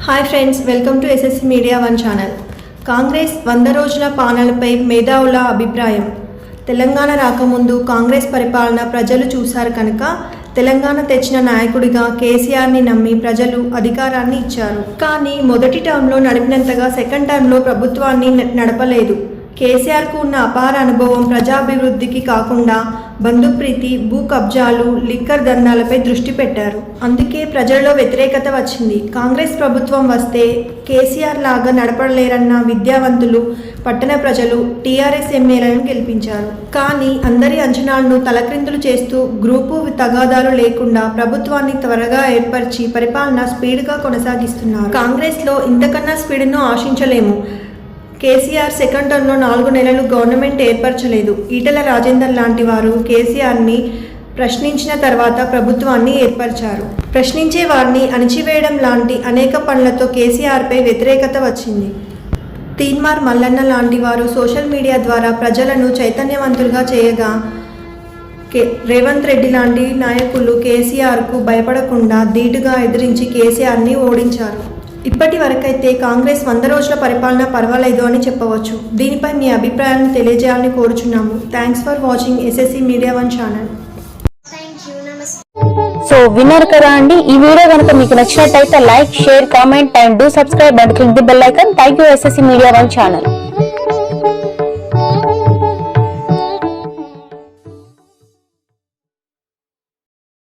Hi friends welcome to SSC media one channel Congress వంద రోజుల పాలనపై మేధావుల అభిప్రాయం. తెలంగాణ రాకముందు కాంగ్రెస్ పరిపాలన ప్రజలు చూశారు కనుక తెలంగాణ తెచ్చిన నాయకుడిగా కేసీఆర్ని నమ్మి ప్రజలు అధికారాన్ని ఇచ్చారు. కానీ మొదటి టర్మ్లో నడిపినంతగా సెకండ్ టర్మ్లో ప్రభుత్వాన్ని నడపలేదు. కేసీఆర్కు ఉన్న అపార అనుభవం ప్రజాభివృద్ధికి కాకుండా బంధుప్రీతి భూ కబ్జాలు లిక్కర్ దందాలపై దృష్టి పెట్టారు. అందుకే ప్రజల్లో వ్యతిరేకత వచ్చింది. కాంగ్రెస్ ప్రభుత్వం వస్తే కేసీఆర్ లాగా నడపలేరన్న విద్యావంతులు పట్టణ ప్రజలు టీఆర్ఎస్ ఎమ్మెల్యేలను గెలిపించారు. కానీ అందరి అంచనాలను తలక్రిందులు చేస్తూ గ్రూపు తగాదాలు లేకుండా ప్రభుత్వాన్ని త్వరగా ఏర్పరిచి పరిపాలన స్పీడ్గా కొనసాగిస్తున్నారు. కాంగ్రెస్లో ఇంతకన్నా స్పీడ్ను ఆశించలేము. కేసీఆర్ సెకండ్ టర్మ్లో నాలుగు నెలలు గవర్నమెంట్ ఏర్పరచలేదు. ఈటల రాజేందర్ లాంటి వారు కేసీఆర్ని ప్రశ్నించిన తర్వాత ప్రభుత్వాన్ని ఏర్పరిచారు. ప్రశ్నించే వారిని అణిచివేయడం లాంటి అనేక పనులతో కేసీఆర్పై వ్యతిరేకత వచ్చింది. తీన్మార్ మల్లన్న లాంటి వారు సోషల్ మీడియా ద్వారా ప్రజలను చైతన్యవంతులుగా చేయగా కే రేవంత్ రెడ్డి లాంటి నాయకులు కేసీఆర్కు భయపడకుండా ధీటుగా ఎదిరించి కేసీఆర్ని ఓడించారు. ఇప్పటి వరకైతే కాంగ్రెస్ వంద రోజుల పరిపాలన పర్వాలేదు అని చెప్పవచ్చు. దీనిపై మీ అభిప్రాయాలను తెలియజేయాలని కోరుచున్నాము. Thanks for watching SSC media one channel so విన్నారు కదా అండి. ఈ వీడియో కనుక మీకు నచ్చినట్టయితే like share comment and do subscribe and click the bell icon thank you SSC media one channel